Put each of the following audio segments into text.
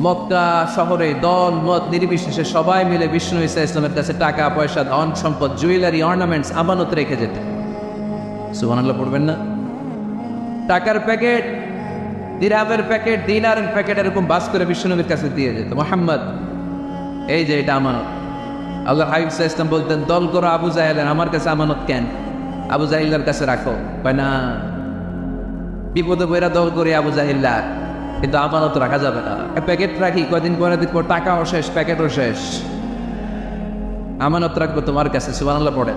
মক্কা শহরে দল, মত নির্বিশেষে সবাই মিলে বিষ্ণু ইসা ইসলামের কাছে টাকা, পয়সা, ধন, সম্পদ জুয়েলারি অর্নামেন্টস আমানত রেখে যেতেন সুবহানাল্লাহ, পড়বেন না? টাকার প্যাকেট দিরহামের প্যাকেট, দিনারের প্যাকেট এরকম বাস করে বিষ্ণুনবীর কাছে দিয়ে যেত। মোহাম্মদ, এই যে এটা আমানত। আল্লাহ হাবিব সাহা ইসলাম বলতেন, দল করো আবু জাহেলের, আমার কাছে আমানত কেন? আবু জাহিল্লার কাছে রাখো। না। বিপদে বইরা দল করে আবু জাহিল্লার। কিন্তু আমানত রাখা যাবে না। প্যাকেট রাখি, কয়দিন পরে দেখব, টাকাও শেষ, প্যাকেটও শেষ। আমানত রাখব তোমার কাছে, সুবহানাল্লাহ পড়ে।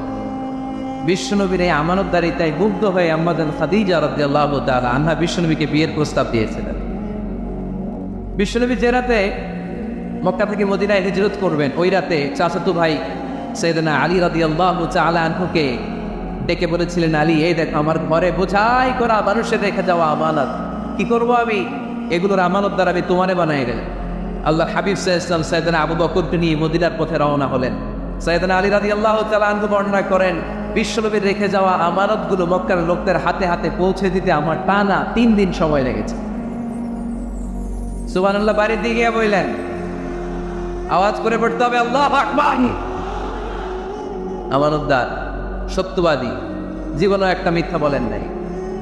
বিশ্বনবীর এই আমানতদারিতায় মুগ্ধ হয়ে আম্মাদান খাদিজা রাদিয়াল্লাহু তাআলা আনহা বিশ্বনবীকে বিয়ের প্রস্তাব দিয়েছিলেন। বিশ্বনবী যে রাতে মক্কা থেকে মদিনায় হিজরত করবেন, ওই রাতে চাচাতু ভাই সৈয়দনা আলী রাদিয়াল্লাহু তাআলা আনহুকে ডেকে বলেছিলেন, আলী, এই দেখো, আমার ঘরে বোঝাই করা মানুষের রেখে যাওয়া আমানত। কি করব আমি? এগুলোর আমানত দ্বারা আমি তোমারে বানাই গেলেন আল্লাহ হাবিব সাহা সৈয়দনা আবু বকরকে নিয়ে মদিনার পথে রওনা হলেন। সাইদানা আলী রাদি আল্লাহ আনহু বর্ণনা করেন বিশ্বনবীর রেখে যাওয়া আমানতগুলো মক্কার লোকদের হাতে হাতে পৌঁছে দিতে আমার টানা তিন দিন সময় লেগেছে। সুবহানাল্লাহ, বাড়ির দিকে গিয়ে বললেন, আওয়াজ করে পড়তে হবে, আল্লাহ আমানতদার, সত্যবাদী জীবনে একটা মিথ্যা বলেন নাই।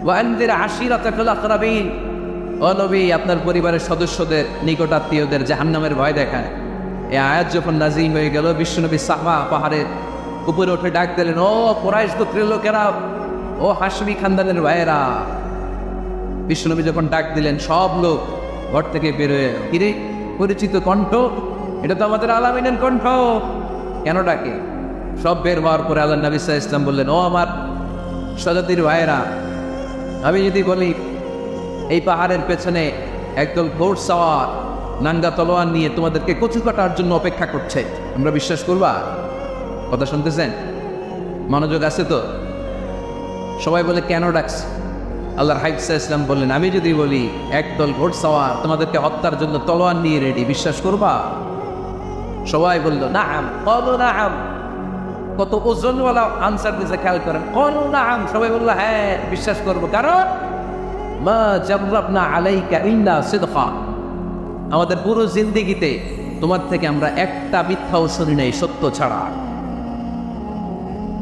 ওয়ানদের আশিরাতাকুল আকরাবিন ও নবী, আপনার পরিবারের সদস্যদের, নিকট আত্মীয়দের জাহান্নামের ভয় দেখায়। এ আয়াত যখন নাজিম হয়ে গেল বিশ্বনবী সাহবা পাহাড়ের উপরে উঠে ডাক দিলেন, ও কোরাইশ গোত্রের লোকেরা, ও হাসমি খানদানের ভাইয়েরা। বিশ্বনবী যখন ডাক দিলেন, সব লোক ঘর থেকে বেরোয় কিরে, পরিচিত কণ্ঠ? এটা তো আমাদের আলামিনের কণ্ঠ। কেন ডাকে? সব বের হওয়ার পরে আল্লাহ নবী ইসলাম বললেন, ও আমার স্বজাতির ভাইয়েরা, আমি যদি বলি এই পাহাড়ের পেছনে একদল ঘোর সাওয়ার নাঙ্গা তলোয়ার নিয়ে তোমাদেরকে কচু কাটার জন্য অপেক্ষা করছে। আমরা বিশ্বাস করবা? কথা শুনতেছেন? মনোযোগ আছে তো? সবাই বলে, কেন ডাকছে? আল্লাহর হাইফসা ইসলাম বললেন, আমি যদি বলি, একদল ঘোর সাওয়ার তোমাদেরকে হত্যার জন্য তলোয়ার নিয়ে রেডি বিশ্বাস করবা? সবাই বলল না আম কলো না আম কত ওজনওয়ালা আনসার দিতে খেয়াল করেন, কলো না আম সবাই বলল হ্যাঁ বিশ্বাস করব। কারণ আলাইকা আমাদের পুরো জিন্দিগিতে তোমার থেকে আমরা একটা মিথ্যাও শুনি নাই, সত্য ছাড়া।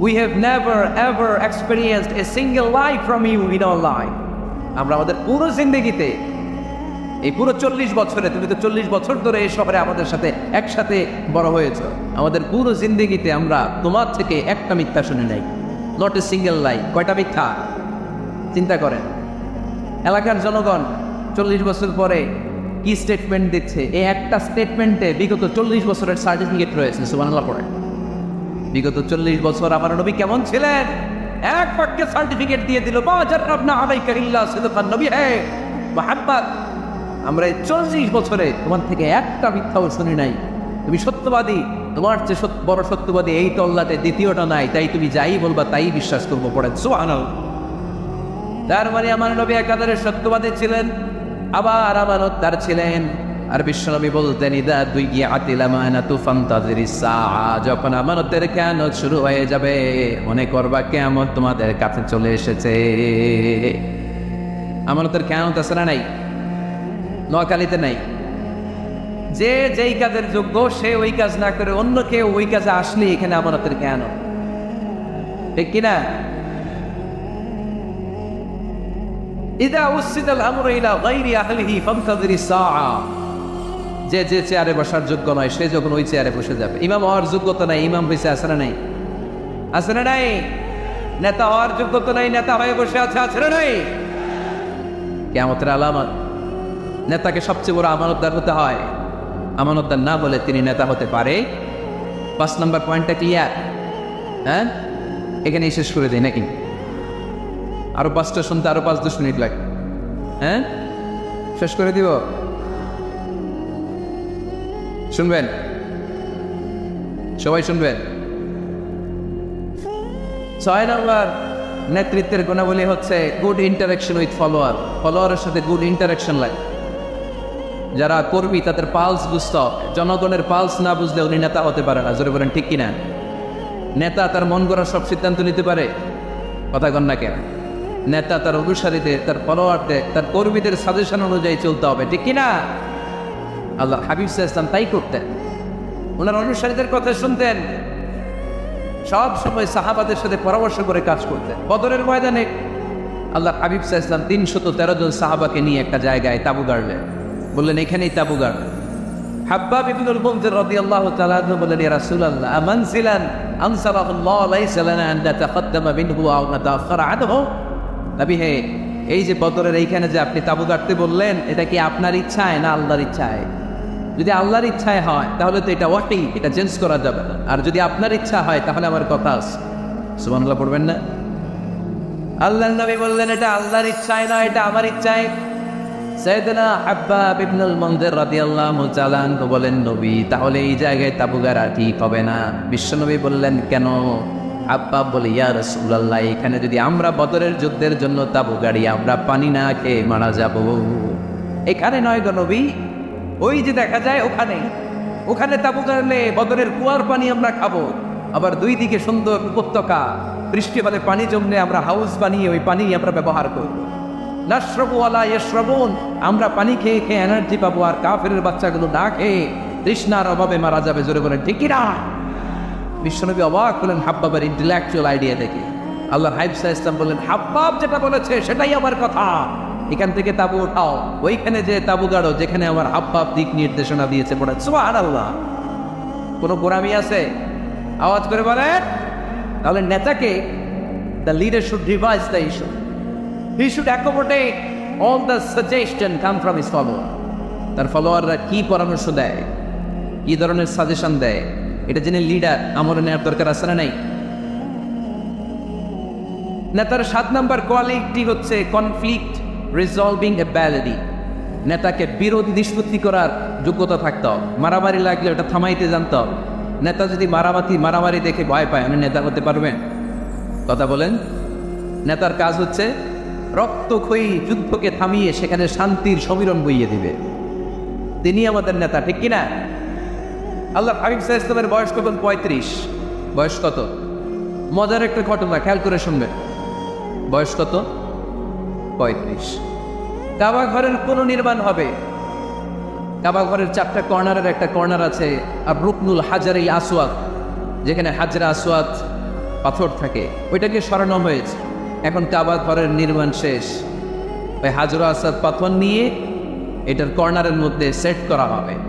We have never, ever experienced a single lie from you in our life. আমরা আমাদের পুরো জিন্দগিতে এই পুরো চল্লিশ বছরে, তুমি তো চল্লিশ বছর ধরে এই শহরে আমাদের সাথে একসাথে বড় হয়েছ। আমাদের পুরো জিন্দগিতে আমরা তোমার থেকে একটা মিথ্যা শুনি নাই। নট এ সিঙ্গেল লাই কয়টা মিথ্যা? চিন্তা করেন। এলাকার জনগণ চল্লিশ বছর পরে কি স্টেটমেন্ট দিচ্ছে? এই একটা স্টেটমেন্টে বিগত চল্লিশ বছরের সার্টিফিকেট রয়েছে সুবানাল্লাহ পড়ে। বিগত চল্লিশ বছর আমার নবী কেমন ছিলেন? এক বাক্যে সার্টিফিকেট দিয়ে দিল আমরা এই চল্লিশ বছরে তোমার থেকে একটা মিথ্যাও শুনি নাই। তুমি সত্যবাদী, তোমার যে বড় সত্যবাদী এই তল্লাতে দ্বিতীয়টা নাই, তাই তুমি যাই বলবা তাই বিশ্বাস করব, পড়েন, সুবহানাল্লাহ। তার মানে আমার নবী একাধারে সত্যবাদী ছিলেন, আবার আমানত তার ছিলেন। আর বিশ্বনবী বলতেন, ইদা দুই গিয়ে আতিলামানা তুফান তাজির যখন আমানতের কেন শুরু হয়ে যাবে, মনে করবা কেমন তোমাদের কাছে চলে এসেছে। আমানতের কেন তাছাড়া নাই? নোয়াখালীতে নাই? যে যেই কাজের যোগ্য, সে ওই কাজ না করে অন্য কেউ ওই কাজে আসলে এখানে আমানতের কেন ঠিক কিনা? ইদা উসিদাল আমর গায়রি আহলিহি ফান্তাযিরি সাআ যে যে চেয়ারে বসার যোগ্য নয়, সে যখন ওই চেয়ারে বসে যাবে। ইমাম হওয়ার যোগ্যতা নাই, ইমাম হয়েছে, আছে না নাই? আছে না নাই? নেতা হওয়ার যোগ্যতা নাই, নেতা হয়ে বসে আছে আছে না নাই? কেমতের আলামত। নেতাকে সবচেয়ে বড় আমানতদার হতে হয়। আমানতদার না বলে তিনি নেতা হতে পারে। পাঁচ নম্বর পয়েন্টটা ক্লিয়ার হ্যাঁ? এখানেই শেষ করে দিই, নাকি? আরও পাঁচটা শুনতে, আরও পাঁচ দশ মিনিট লাগে। হ্যাঁ? শেষ করে দিব? শুনবেন? সবাই শুনবেন? ছয় নম্বর নেতৃত্বের গুণাবলী হচ্ছে গুড ইন্টারাকশন উইথ ফলোয়ার ফলোয়ারের সাথে গুড ইন্টারাকশন লাগে। যারা কর্মী, তাদের পালস বুঝতে। জনগণের পালস না বুঝলে উনি নেতা হতে পারে না। জোরে বলেন, ঠিক কিনা? নেতা তার মন গড়া সব সিদ্ধান্ত নিতে পারে। কথা কন না কেন? নেতা তার অনুসারীদের তার ফলোয়ারদের তার কর্মীদের সাজেশন অনুযায়ী চলতে হবে, ঠিক কিনা? আল্লাহ হাবিব ইসলাম তাই করতেন। ওনার অনুসারীদের কথা শুনতেন। সব সময় সাহাবাদের সাথে পরামর্শ করে কাজ করতেন। বদরের ময়দানে আল্লাহ হাবিব ইসলাম তিনশত তেরো জন সাহাবাকে নিয়ে একটা জায়গায় তাবু গাড়লেন। বললেন, এখানেই তাবু গাড়লেন হাব্বাব ইবনুল মুনজির রাদিয়াল্লাহু তাআলা আনহু বললেন, ইয়া নাতাকাদ্দামা মিনহু আও আনহু? নবী হে, এই যে বদরের এইখানে যে আপনি তাবু গাড়তে বললেন, এটা কি আপনার ইচ্ছায় না আল্লাহর ইচ্ছায়? যদি আল্লাহর ইচ্ছায় হয়, তাহলে তো এটা ওয়াকি এটা চেঞ্জ করা যাবে না। আর যদি আপনার ইচ্ছা হয়, তাহলে আমার কথা আছে। সুবহানাল্লাহ পড়বেন না? আল্লাহ নবী বললেন, এটা আল্লাহর ইচ্ছায় না, এটা আমার ইচ্ছায়। সৈয়দনা হাব্বাব ইবনুল মুনজির রাদিয়াল্লাহু তাআলা বলেন, নবী, তাহলে এই জায়গায় তাবু গাড়া ঠিক হবে না। বিশ্বনবী বললেন, কেন? আব্বাব বলে, ইয়া রাসূলুল্লাহ, এখানে যদি আমরা বদরের যুদ্ধের জন্য তাবু গাড়ি, আমরা পানি না খেয়ে মারা যাব। এখানে নয় গো নবী, ওই যে দেখা যায় ওখানে ওখানে তাবু গাড়লে বদরের কুয়ার পানি আমরা খাব, আবার দুই দিকে সুন্দর উপত্যকা, বৃষ্টি হলে পানি জমলে আমরা হাউস বানিয়ে ওই পানি আমরা ব্যবহার করব। আলা ইয়শ্রবুন, আমরা পানি খেয়ে খেয়ে এনার্জি পাবো আর কাফের বাচ্চাগুলো না খেয়ে তৃষ্ণার অভাবে মারা যাবে, জোরে বলেন ঠিকই না বিশ্বনবী অবাক হলেন, হাব্বাবের ইন্টেলেকচুয়াল আইডিয়া দেখে। আল্লাহ হাইব সাহা ইসলাম বললেন, হাব্বাব যেটা বলেছে সেটাই আমার কথা। এখান থেকে তাবু ওঠাও ওইখানে যে তাবু গাড়ো যেখানে আমার হাব্বাব দিক নির্দেশনা দিয়েছে পড়ে। সুবহান আল্লাহ কোনো গোরামি আছে? আওয়াজ করে বলেন। তাহলে নেতাকে the leader should revise the issue he should accommodate all the suggestion come from his follower তার ফলোয়াররা কি পরামর্শ দেয়? কি ধরনের সাজেশন দেয়? এটা জেনে লিডার আমলে নেওয়ার দরকার আছে না নাই? নেতার সাত নাম্বার কোয়ালিটি হচ্ছে কনফ্লিক্ট রিজলভিং অ্যাবিলিটি নেতাকে বিরোধী নিষ্পত্তি করার যোগ্যতা থাকতে মারামারি লাগলে ওটা থামাইতে জানতে নেতা যদি মারামারি মারামারি দেখে ভয় পায়, আমি নেতা হতে পারবেন কথা বলেন। নেতার কাজ হচ্ছে রক্তক্ষয়ী যুদ্ধকে থামিয়ে সেখানে শান্তির সমীরণ বইয়ে দিবে। তিনি আমাদের নেতা, ঠিক কিনা? আল্লাহ হাবিব সাহা ইসলামের বয়স কত? পঁয়ত্রিশ। বয়স কত? মজার একটা ঘটনা, খেয়াল করে শুনবেন। বয়স কত? পঁয়ত্রিশ। কাবা ঘরের কোনো নির্মাণ হবে? কাবা ঘরের চারটা কর্নারের একটা কর্নার আছে, আর রুকনুল হাজারি আসওয়াদ, যেখানে হাজরা আসওয়াদ পাথর থাকে। ওইটাকে সরানো হয়েছে। এখন কাবা ঘরের নির্মাণ শেষ। ওই হাজরা আসাদ পাথর নিয়ে এটার কর্নারের মধ্যে সেট করা হবে।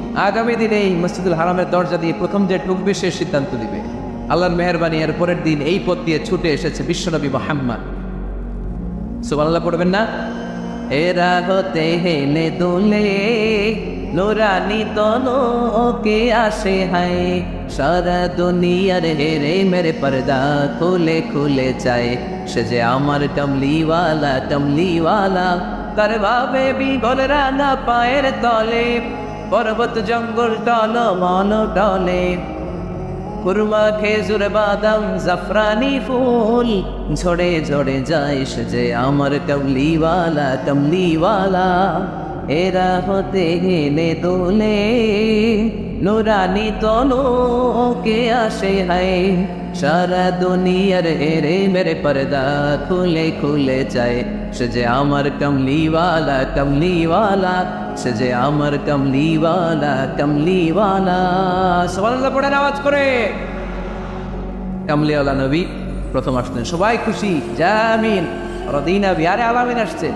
আগামী দিনে এই মসজিদুল হারামের দরজা দিয়ে প্রথম যে ঢুকবে সে সিদ্ধান্ত দিবে। আল্লাহর মেহরবানি এর পরের দিন এই পথ দিয়ে ছুটে এসেছে বিশ্বনবী মোহাম্মদ। সুবহানাল্লাহ পড়বেন না? এরা হতে হেলে দোলে, নোরানি তনো ওকে আসে হায়। সারা দুনিয়ার হেরে মেরে পর্দা খুলে খুলে চায়। সে যে আমার কমলিওয়ালা তার ভাবে বিগল রাঙা পায়ের তলে। পর্বত জঙ্গল টল মন টলে কুরমা, খেজুর, বাদাম, জাফরানি ফুল ঝড়ে ঝড়ে যাইস যে আমার কমলিওয়ালা কমলিওয়ালা। এরা হতে গেলে দোলে। নুরানি তনো কে আসে, হায়। সারা দুনিয়ার হেরে মেরে পর্দা খুলে খুলে সে যে আমার কমলিওয়ালা কমলিওয়ালা। সে যে আমার কমলিওয়ালা কমলিওয়ালা। সবাল্লাহ পড়েন আওয়াজ করে। কামলিওয়ালা নবী, প্রথম আসলেন। সবাই খুশি। জামিন রদিনা বিহারে আলামিন আসছে।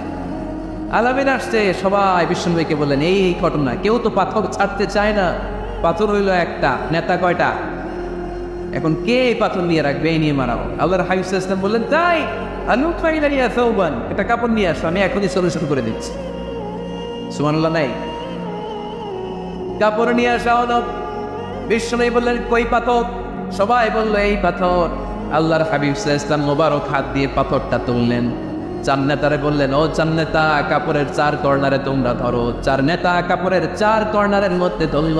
আলামিন আসছে। সবাই বিষ্ণুভাইকে বললেন, এই ঘটনা কেউ তো পাথর ছাড়তে চায় না। পাথর হইল একটা, নেতা কয়টা? এখন কে এই পাথর নিয়ে রাখবে? এই নিয়ে মারাবো আল্লাহর হাবিব ইসলাম বললেন তাই আলু এটা কাপড় নিয়ে আসো, আমি এখনই সলিউশন করে দিচ্ছি। সুমানুল্লাহ নাই। কাপড় নিয়ে আসা হলো বললেন, কই পাথর? সবাই বলল, এই পাথর। আল্লাহর হাবিব ইসলাম মোবারক হাত দিয়ে পাথরটা তুললেন। চার নেতারে বললেন, ও চার নেতা, কাপড়ের চার কর্নারে তোমরা ধরো। চার নেতা কাপড়ের চার কর্নারের মধ্যে ধরল।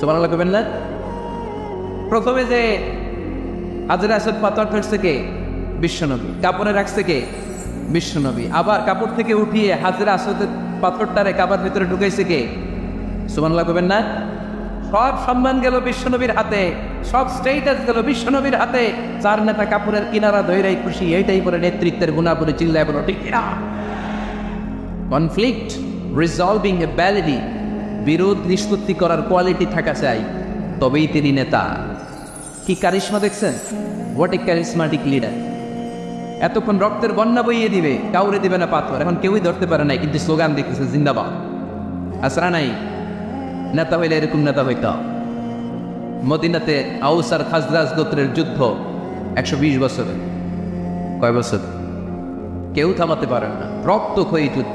সুবহানাল্লাহ করবেন না? প্রথমে যে হাজরা আসদ পাথর ধরছে কে? বিশ্বনবী। কাপড়ে রাখছে কে? বিশ্বনবী। আবার কাপড় থেকে উঠিয়ে হাজরা আসদের পাথরটারে কাবার ভিতরে ঢুকাইছে কে? সুমানুল্লাহ করবেন না? সব সম্মান গেল বিশ্বনবীর হাতে, সব স্টেটাস গেল বিশ্বনবীর হাতে। চার নেতা কাপড়ের কিনারা ধৈরাই খুশি, এইটাই করে নেতৃত্বের গুণাবলী চিল্লায় বলো, ঠিক কনফ্লিক্ট রিজলভিং এ ব্যালিডি বিরোধ নিষ্পত্তি করার কোয়ালিটি থাকা চাই, তবেই তিনি নেতা। কি কারিশমা দেখছেন? হোয়াট এ ক্যারিসমাটিক লিডার এতক্ষণ রক্তের বন্যা বইয়ে দিবে, কাউরে দিবে না পাথর। এখন কেউই ধরতে পারে নাই, কিন্তু স্লোগান দেখতেছে জিন্দাবাদ। আসরা নাই। নেতা হইলে এরকম নেতা হইত মদিনাতে আউসার খাজরাজ গোত্রের যুদ্ধ একশো বিশ বছরে কয় বছর? কেউ থামাতে পারেন না। রক্ত ক্ষয়ী যুদ্ধ।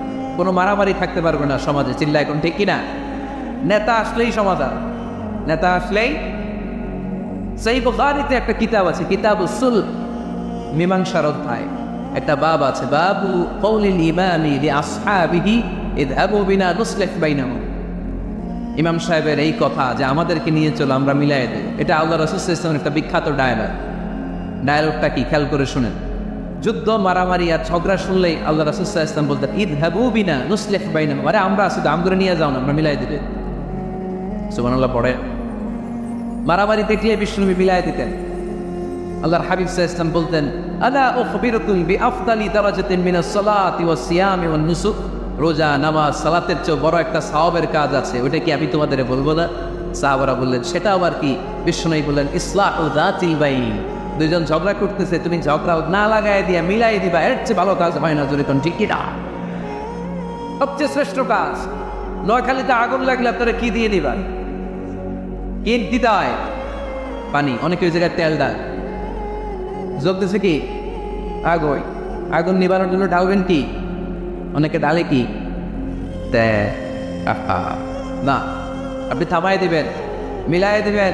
কোনো মারামারি থাকতে পারবে না সমাজে চিল্লা এখন ঠিক কিনা? নেতা আসলেই সমাধান। নেতা আসলেই সেই বুখারিতে একটা কিতাব আছে কিতাব উসুল মীমাংসার অধ্যায়। একটা বাব আছে, বাবু কৌলিল ইমামি লি আসহাবিহি ইদহাবু বিনা নুসলিহ বাইনাহুম। ইমাম সাহেবের এই কথা যে আমাদেরকে নিয়ে চলো, আমরা মিলাই দেব। এটা আল্লাহ রসুল ইসলামের একটা বিখ্যাত ডায়লগ ডায়লগটা কি? খেয়াল করে শুনেন। যুদ্ধ, মারামারি আর ঝগড়া শুনলেই আল্লাহ রসুল ইসলাম বলতেন ঈদ হাবু বিনা নুসলেখ বাইনা আরে আমরা আসলে আমগুলো নিয়ে যাও না, আমরা মিলাই দেবে সুবানাল্লাহ পড়ে। মারামারি দেখলে বিষ্ণুবী মিলাই দিতেন। আল্লাহর হাবিব সাহা ইসলাম বলতেন, আলা ও খবিরতুল বি আফদালি দারাজাতিন মিনাস সালাতি ওয়াস সিয়ামি ওয়ান নুসুক। রোজা, নামাজ, সালাতের চেয়ে বড় একটা সাহাবের কাজ আছে, ওটা কি আমি তোমাদের বলব না? সাহাবারা বললেন সেটা আবার কি। বিষ্ণুই বললেন ইসলাহ ও দাতিল বাইন। দুইজন ঝগড়া করতেছে, তুমি ঝগড়া না লাগাই দিয়া মিলাই দিবা, এর চেয়ে ভালো কাজ হয় না জোরে কোন ঠিক কিনা সবচেয়ে শ্রেষ্ঠ কাজ, নোয়াখালীতে আগুন লাগলে আপনারা কি দিয়ে দিবেন কি দিতে হয়? পানি, অনেকে ওই জায়গায় তেল দেয়। যোগ দিছে কি? আগুন। আগুন নিবানোর জন্য ঢালবেন কি? অনেকে ডালে কি? তে না। আপনি থামাই দিবেন মিলাই দিবেন।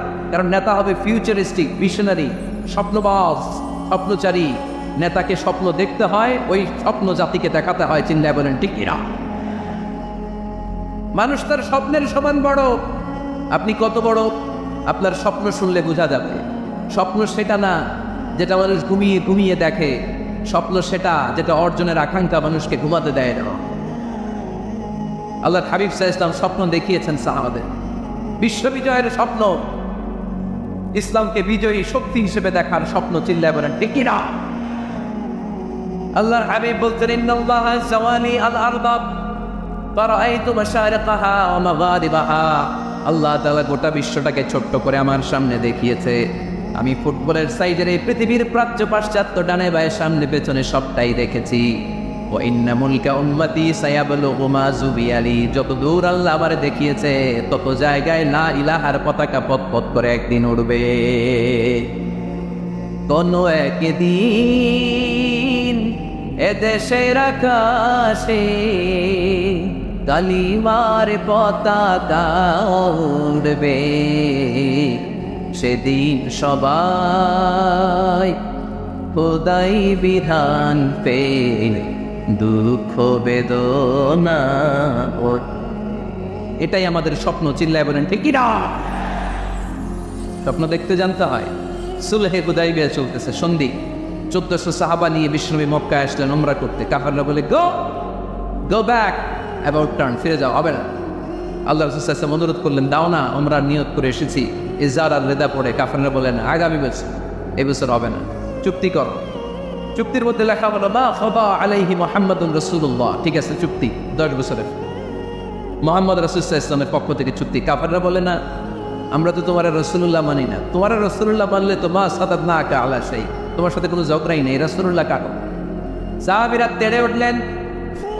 কারণ নেতা হবে ফিউচারিস্টিক মিশনারি স্বপ্নবাজ, স্বপ্নচারী। নেতাকে স্বপ্ন দেখতে হয়, ওই স্বপ্ন জাতিকে দেখাতে হয় চিল্লায় বলেন ঠিক কিনা? মানুষ তার স্বপ্নের সমান বড়। আপনি কত বড়? আপনার স্বপ্ন শুনলে বোঝা যাবে। স্বপ্ন সেটা না, যেটা মানুষ ঘুমিয়ে ঘুমিয়ে দেখে। স্বপ্ন সেটা, যেটা অর্জনের আকাঙ্ক্ষা মানুষকে ঘুমাতে দেয় না। আল্লাহ হাবিব সাহা ইসলাম স্বপ্ন দেখিয়েছেন সাহাবাদের। বিশ্ববিজয়ের স্বপ্ন ইসলামকে বিজয়ী শক্তি হিসেবে দেখার স্বপ্ন চিল্লায় বলেন ঠিক না আল্লাহর হাবিব বলতেন ইন্নাল্লাহ জাওয়ানি আল আরবাব তারাইতু মাশারিকাহা ওয়া মাগারিবাহা। আল্লাহ তাআলা গোটা বিশ্বটাকে ছোট্ট করে আমার সামনে দেখিয়েছে। আমি ফুটবলের সাইডের এই পৃথিবীর প্রাচ্য পাশ্চাত্য ডানে বায়ে সামনে পেছনে সবটাই দেখেছি। মা জুবিয়ালি যত দূর দেখিয়েছে, তত জায়গায় লা ইলাহার পতাকা পথ পথ করে একদিন উড়বে। কোন একদিন এদেশের আকাশে কালিমার পতাকা উড়বে। সেদিন সবাই খোদাই বিধান পে দুঃখ, বেদনা এটাই আমাদের স্বপ্ন, চিল্লায় বলেন ঠিক না? স্বপ্ন দেখতে জানতে হয়, সুলহে হুদাইবিয়া চলতেছে, সন্ধি। চোদ্দশো সাহাবা নিয়ে বিষ্ণবী মক্কায় আসলেন নোমরা করতে। কাফাররা বলে, go go back, about turn, ফিরে যাও, হবে না। আল্লাহ রসুল অনুরোধ করলেন, দাও না আমরা নিয়ত করে এসেছি। ইজার আর রেদা পড়ে, কাফাররা বলেন, আগামী বছর এই বছর হবে না। চুক্তি করো। চুক্তির মধ্যে লেখা হলো, মা খবা আলাইহি মোহাম্মদ রসুল্লাহ ঠিক আছে, চুক্তি, দশ বছরের। মোহাম্মদ রসুল্লাহ ইসলামের পক্ষ থেকে চুক্তি। কাফাররা বলে, না, আমরা তো তোমার রসুল্লাহ মানি না। তোমার রসুল্লাহ মানলে তো মা সাদাত না আঁকা আলা সেই তোমার সাথে কোনো ঝগড়াই নেই রসুল্লাহ কাটো সাহাবিরা তেড়ে উঠলেন।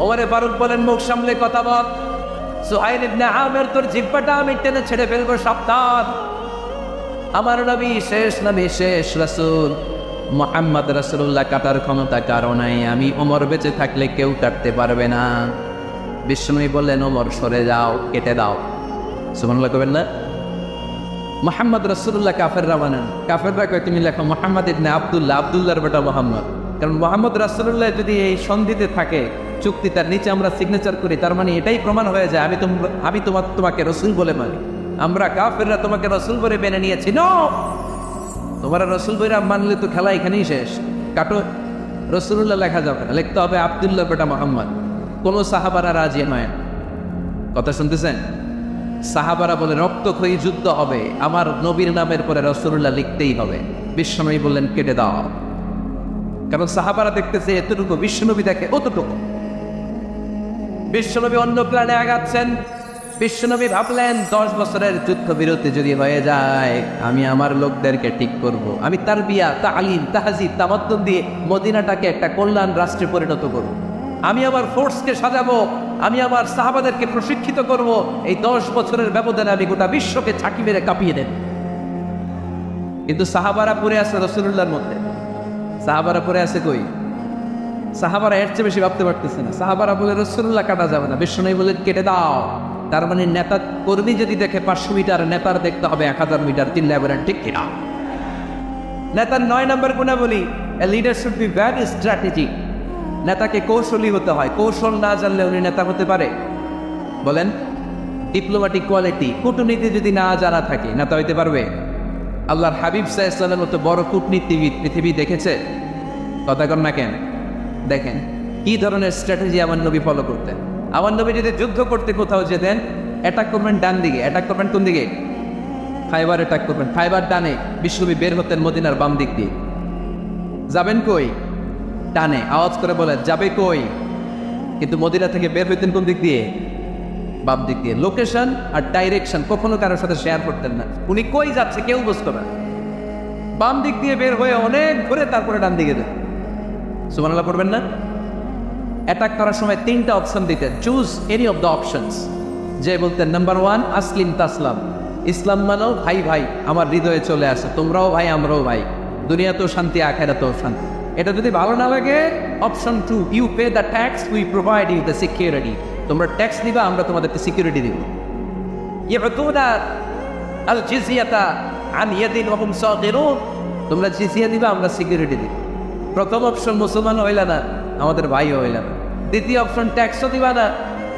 ওমরে ফারুক বলেন, মুখ সামলে কথা বল। সোহাইল ইবনে আমের তোর জিব্বাটা আমি টেনে ছেড়ে ফেলব সাবধান আমার নবী শেষ নবী শেষ রসুল। মোহাম্মদ রসুল্লাহ কাটার ক্ষমতা কারণে আমি ওমর বেঁচে থাকলে কেউ কাটতে পারবে না। বিষ্ণুই বললেন, ওমর, সরে যাও, কেটে দাও। সুমনল্লাহ করবেন না? মোহাম্মদ রসুল্লাহ কাফেররা মানেন। কাফেররা কয়, তুমি লেখো মোহাম্মদ ইবনে আবদুল্লাহ, আবদুল্লাহর বেটা মোহাম্মদ। কারণ মোহাম্মদ রাসুল্লাহ যদি এই সন্ধিতে থাকে, চুক্তি তার নিচে আমরা সিগনেচার করি, তার মানে এটাই প্রমাণ হয়ে যায়, আমি আমি তোমার তোমাকে রসুল বলে মানি। আমরা কাফেররা তোমাকে রসুল বলে মেনে নিয়েছি। নো তোমরা রসুল বইরা মানলে তো খেলা এখানেই শেষ। কাটো রসুল্লাহ লেখা যাবে না। লিখতে হবে আবদুল্লাহ বেটা মোহাম্মদ। কোনো সাহাবারা রাজি নয়। কথা শুনতেছেন? সাহাবারা বলে রক্তক্ষয়ী যুদ্ধ হবে। আমার নবীর নামের পরে রসুল্লাহ লিখতেই হবে। বিশ্বনবী বললেন, কেটে দাও। কারণ সাহাবারা দেখতেছে, এতটুকু বিশ্বনবী দেখে, অতটুকু। বিশ্বনবী অন্য প্ল্যানে আগাচ্ছেন বিশ্বনবী ভাবলেন, দশ বছরের যুদ্ধ বিরতি যদি হয়ে যায়, আমি আমার লোকদেরকে ঠিক করব। আমি তার বিয়া তা আলিম তাহাজিদ তামাদ্দন দিয়ে মদিনাটাকে একটা কল্যাণ রাষ্ট্রে পরিণত করব। আমি আমার ফোর্সকে সাজাবো, আমি আমার সাহাবাদেরকে প্রশিক্ষিত করব। এই দশ বছরের ব্যবধানে আমি গোটা বিশ্বকে ছাকি মেরে কাঁপিয়ে দেব। কিন্তু সাহাবারা পরে আছে রসুল্লাহর মধ্যে। সাহাবারা পরে আছে কই? সাহাবারা এর চেয়ে বেশি ভাবতে পারতেছে না। সাহাবারা বলে রসুল্লাহ কাটা যাবে না। বিষ্ণু বলে, কেটে দাও। তার মানে নেতা কর্মী যদি দেখে পাঁচশো মিটার, নেতার দেখতে হবে এক হাজার মিটার চিল্লায় বলেন ঠিক কিনা? নেতার নয় নম্বর গুণা বলি leader should be very strategy নেতাকে কৌশলী হতে হয়, কৌশল না জানলে উনি নেতা হতে পারে। বলেন ডিপ্লোম্যাটিক কোয়ালিটি কূটনীতি যদি না জানা থাকে, নেতা হইতে পারবে? আল্লাহর হাবিব সাহেবের মতো বড় কূটনীতিবিদ পৃথিবী দেখেছে। কথা না কেন? দেখেন, কি ধরনের স্ট্র্যাটেজি আমার নবী ফলো করতেন? আমার নবী যদি যুদ্ধ করতে কোথাও যেতেন অ্যাটাক করবেন ডান দিকে অ্যাটাক করবেন কোন দিকে? ফাইবার অ্যাটাক করবেন ফাইবার ডানে বিশ্ববী বের হতেন মদিনার বাম দিক দিয়ে। যাবেন কই? টানে আওয়াজ করে বলে যাবে কই? কিন্তু মদিনা থেকে বের হইতেন কোন দিক দিয়ে? বাম দিক দিয়ে। লোকেশন আর ডাইরেকশন কখনো কারোর সাথে শেয়ার করতেন না। উনি কই যাচ্ছে কেউ বুঝতো না। বাম দিক দিয়ে বের হয়ে অনেক ঘুরে তারপরে ডান দিকে দেন সুমানাল্লাহ পড়বেন না? অ্যাটাক করার সময় তিনটা অপশন দিতেন choose any of the options যে বলতেন নাম্বার ওয়ান আসলিম তাসলাম ইসলাম মানো, ভাই ভাই, আমার হৃদয়ে চলে আসে। তোমরাও ভাই, আমরাও ভাই। দুনিয়াতেও শান্তি, আখেরাতেও শান্তি। এটা যদি ভালো না লাগে option two you pay the tax we provide you the security তোমরা ট্যাক্স দিবা আমরা তোমাদেরকে সিকিউরিটি দিব। আন তোমরা জিজিয়া দিবা আমরা সিকিউরিটি দিব। প্রথম অপশন মুসলমান হইলা না। আমাদের ভাইও হইলা না দ্বিতীয় অপশন ট্যাক্সও দিবা না।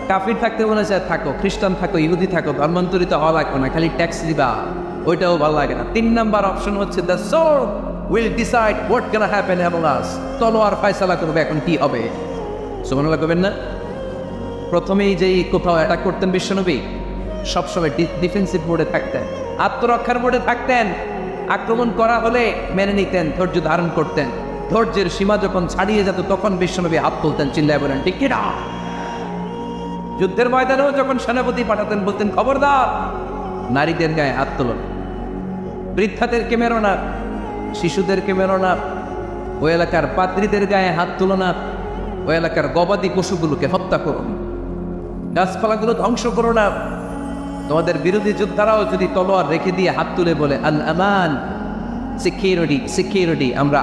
কাফির থাকতে চায়, থাকো, খ্রিস্টান থাকো, ইহুদি থাকো, ধর্মান্তরিত হওয়া লাগবে না, খালি ট্যাক্স দিবা। ওইটাও ভালো লাগে না। তিন নাম্বার অপশন হচ্ছে the sword will decide what can happen among us তলোয়ার ফায়সালা করবে, এখন কি হবে? সুমনুল্লাহ করবেন না? প্রথমেই যেই কোথাও অ্যাটাক করতেন বিশ্বনবী, সবসময় ডিফেন্সিভ মোডে থাকতেন। আত্মরক্ষার মোডে থাকতেন। আক্রমণ করা হলে মেনে নিতেন, ধৈর্য ধারণ করতেন। ধৈর্যের সীমা যখন ছাড়িয়ে যেত, তখন বিশ্বনবী হাত তুলতেন, চিল্লায় বলেন কিনা? যুদ্ধের ময়দানেও যখন সেনাপতি পাঠাতেন, বলতেন, খবরদার। নারীদের গায়ে হাত তোলন। বৃদ্ধাদেরকে মেরো না, শিশুদেরকে মেরো না, ওই এলাকার পাত্রীদের গায়ে হাত তুলো না, ওই এলাকার গবাদি পশুগুলোকে হত্যা করো না। গাছপালাগুলো ধ্বংস করো না। তোমাদের বিরোধী যোদ্ধারাও যদি তলোয়ার রেখে দিয়ে হাত তুলে বলে আল আমান সিকিউরিটি সিকিউরিটি আমরা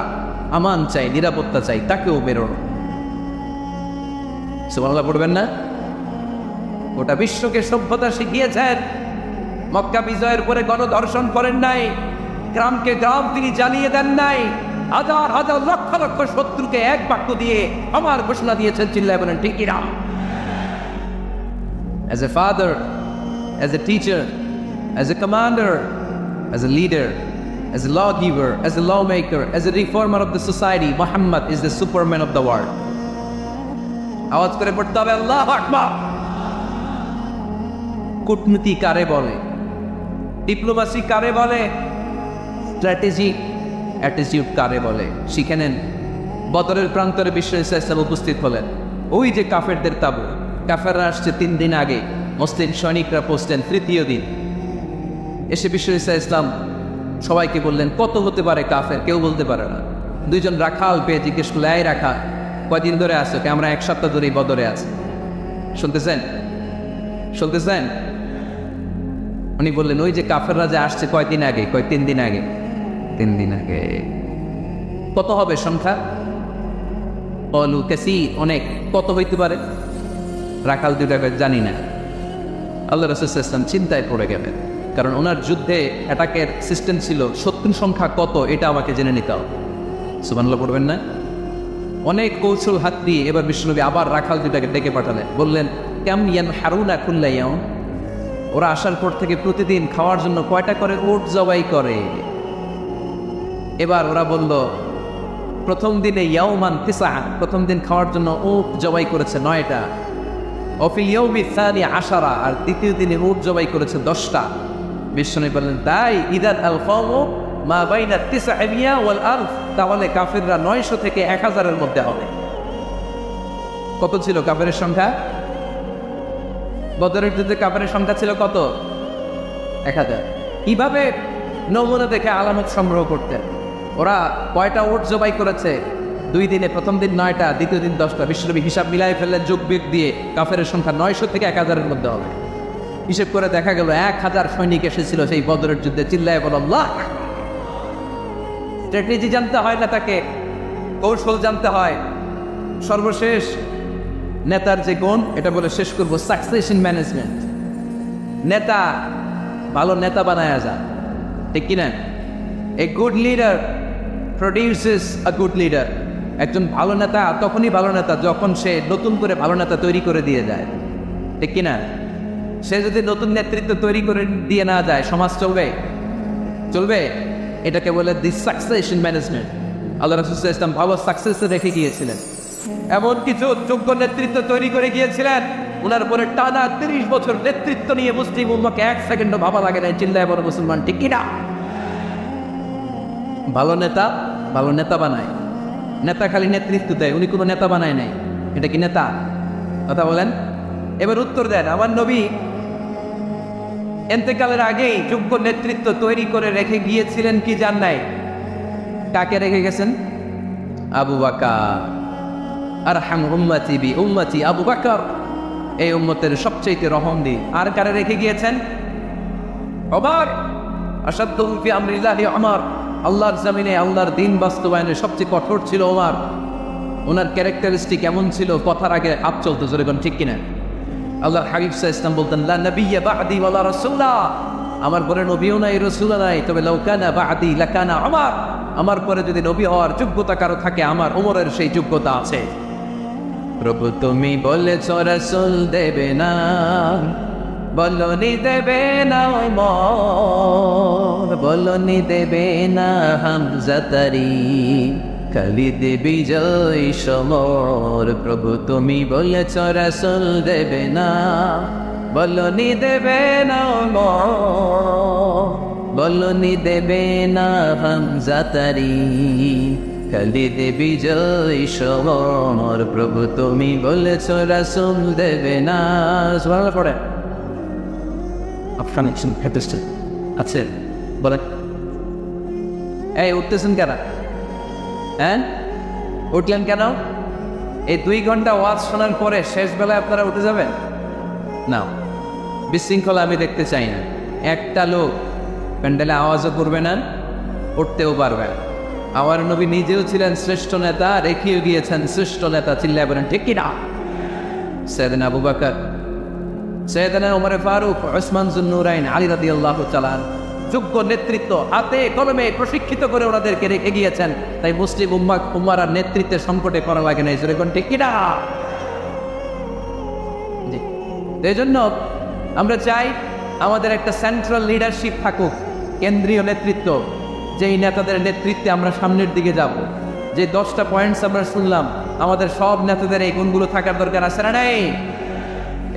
আমান চাই নিরাপত্তা চাই তাকেও বেরোনো সুবহানাল্লাহ পড়বেন না? গোটা বিশ্বকে সভ্যতা শিখিয়েছেন। মক্কা বিজয়ের পরে গণধর্ষণ করেন নাই। গ্রামকে গ্রাম তিনি জ্বালিয়ে দেন নাই। হাজার হাজার লক্ষ লক্ষ শত্রুকে এক বাক্য দিয়ে আমার ঘোষণা দিয়েছেন চিল্লায় বলেন ঠিক কিনা? As a father, as a teacher, as a commander, as a leader, as a lawgiver, as a lawmaker, as a reformer of the society, Muhammad is the superman of the world. আওয়াজ করে পড়তে হবে আল্লাহ আকবার। কূটনীতি কারে বলে? Diplomacy কারে বলে? Strategic attitude কারে বলে? শিখে নেন। বদরের প্রান্তরে বিশ্ব উপস্থিত হলেন। ওই যে কাফেরদের তাবু কাফেররা আসছে তিন দিন আগে। মুসলিম সৈনিকরা পৌঁছলেন তৃতীয় দিন। এসে বিশ্ব ইসলাম সবাইকে বললেন কত হতে পারে কাফের? কেউ বলতে পারে না। দুইজন রাখাল পেয়ে জিজ্ঞেস করলে এই রাখা কয়দিন ধরে আসো কে আমরা এক সপ্তাহ ধরেই বদরে আছি। শুনতেছেন? শুনতেছেন? উনি বললেন ওই যে কাফেররা যে আসছে কয়দিন আগে? কয় তিন দিন আগে। তিন দিন আগে। কত হবে সংখ্যা? অলু কেসি অনেক। কত হইতে পারে? রাখাল দুটা কয়, জানি না। আল্লাহ রসুলাম চিন্তায় পড়ে গেলেন। কারণ ওনার যুদ্ধে অ্যাটাকের সিস্টেম ছিল শত্রু সংখ্যা কত, এটা আমাকে জেনে নিতে হবে। সুবানাল্লাহ পড়বেন না? অনেক কৌশল হাত দিয়ে এবার বিষ্ণুনবী আবার রাখাল দুটাকে ডেকে পাঠালেন। বললেন, কেম ইয়ান হারুনা খুল্লাইয়াও ওরা আসার পর থেকে প্রতিদিন খাওয়ার জন্য কয়টা করে? ওট জবাই করে। এবার ওরা বলল, প্রথম দিনে ইয়াউমান তিসা প্রথম দিন খাওয়ার জন্য উট জবাই করেছে নয়টা। অফিল ইয়ৌমি সানি আশারা, আর দ্বিতীয় দিনে উট জবাই করেছে দশটা। বিশ্বনী বললেন, তাই ইদান আল কমো মা বাইনা তিসা হেমিয়া ওয়াল আলফ তাহলে কাফিররা নয়শো থেকে এক হাজারের মধ্যে হবে। কত ছিল কাফেরের সংখ্যা? বদরের যুদ্ধে কাফেরের সংখ্যা ছিল কত? এক হাজার। কীভাবে নমুনা দেখে আলামত সংগ্রহ করতেন? ওরা কয়টা ওট জবাই করেছে? দুই দিনে প্রথম দিন নয়টা, দ্বিতীয় দিন দশটা। বিশ্বনবী হিসাব মিলাই ফেললেন যোগ বিয়োগ দিয়ে কাফের সংখ্যা নয়শো থেকে এক হাজারের মধ্যে হবে। হিসেব করে দেখা গেল, এক হাজার সৈনিক এসেছিল সেই বদরের যুদ্ধে। চিল্লায় বল, আল্লাহ! স্ট্র্যাটেজি জানতে হয় না তাকে, কৌশল জানতে হয়। সর্বশেষ নেতার যে গুণ, এটা বলে শেষ করব সাকসেশন ম্যানেজমেন্ট নেতা, ভালো নেতা বানায়া যায় ঠিক কিনা? A good leader produces a good leader একজন ভালো নেতা, তখনই ভালো নেতা, যখন সে নতুন করে ভালো নেতা তৈরি করে দিয়ে যায়। ঠিক কিনা? সে যদি নতুন নেতৃত্ব তৈরি করে দিয়ে না যায়, সমাজ চলবে? চলবে? এটাকে বলে দি সাকসেশন ম্যানেজমেন্ট আল্লাহ রসুল ইসলাম ভালো সাকসেস রেখে গিয়েছিলেন। এমন কিছু যোগ্য নেতৃত্ব তৈরি করে গিয়েছিলেন ওনার পরে টানা তিরিশ বছর নেতৃত্ব নিয়ে মুসলিম উম্মাকে এক সেকেন্ডও ভাবা লাগে না চিল্লায় বড় মুসলমান, ঠিক কিনা ভালো নেতা ভালো নেতা বানায়। নেতা খালি নেতৃত্ব দেয়, উনি কোনো নেতা বানায় নাই। এটা কি নেতা? কথা বলেন। এবার উত্তর দেন, আমার নবী এতেকালের আগেই যোগ্য নেতৃত্ব তৈরি করে রেখে গিয়েছিলেন কি জান নাই? কাকে রেখে গেছেন? আবু বাকার। আর হাম উম্মাতি বি উম্মাতি আবু বাকর। এই উম্মতের সবচেয়ে রহম দি আর কারে রেখে গিয়েছেন? অবাক আসাদ্দুল ফি আমরিল্লাহি আমার আল্লাহর জামিনে আল্লাহর দিন বাস্তবায়নে সবচেয়ে কঠোর ছিল ওমার। ওনার ক্যারেক্টারিস্টিক এমন ছিল, কথার আগে আপ চলতো, জোরে কোন ঠিক কিনা? আল্লাহর হাবিব সাহা ইসলাম বলতেন, লা নবিয়্যা বা'দি রাসূলা। আমার পরে নবীও নাই, রসুলও নাই। তবে লাউকানা বা'দি লাকানা আমার আমার পরে যদি নবী হওয়ার যোগ্যতা কারও থাকে, আমার ওমরের সেই যোগ্যতা আছে। প্রভু, তুমি বলেছ, রসুল দেবে না। বলনি, দেবে না মর। বলনি, দেবে না হামজাতারি খালি দেবী জয় সমর প্রভু তুমি বলেছ রসুল দেবে না বলনি দেবে না মর বলনি দেবে না হামজাতারি খালিদে বিজয় সমর প্রভু তুমি বলেছ রাসুল দেবে না। সুবহানাল্লাহ পড়ে। আফগানিস্তান আছে বলে এই উঠতেছেন কেন হ্যাঁ? উঠলেন কেন? এই দুই ঘণ্টা ওয়াজ শোনার পরে শেষ বেলায় আপনারা উঠে যাবেন? না, বিশৃঙ্খলা আমি দেখতে চাই না। একটা লোক প্যান্ডেলে আওয়াজও করবে না, উঠতেও পারবে না। আমার নবী নিজেও ছিলেন শ্রেষ্ঠ নেতা, রেখেও গিয়েছেন শ্রেষ্ঠ নেতা, চিল্লায় বলেন, ঠিক কিনা? সেদিন আবু বাকর, সৈয়দনা ওমরে ফারুক, ওসমান জুন্নুরাইন আলী রাদি আল্লাহ চালান যোগ্য নেতৃত্ব হাতে কলমে প্রশিক্ষিত করে ওনাদেরকে রেখে গিয়েছেন তাই মুসলিম উম্মা উম্মারা নেতৃত্বের সংকটে করা লাগে না। যেরকম ঠিক কিনা এই জন্য আমরা চাই আমাদের একটা সেন্ট্রাল লিডারশিপ থাকুক, কেন্দ্রীয় নেতৃত্ব, যেই নেতাদের নেতৃত্বে আমরা সামনের দিকে যাব। যে দশটা পয়েন্টস আমরা শুনলাম, আমাদের সব নেতাদের এই গুণগুলো থাকার দরকার আছে না নেই?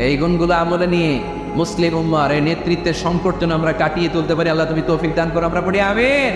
এই গুণগুলো আমলে নিয়ে মুসলিম উম্মার এই নেতৃত্বের সংকট যেন আমরা কাটিয়ে তুলতে পারি। আল্লাহ তুমি তৌফিক দান করো, আমরা পড়ি, আমিন।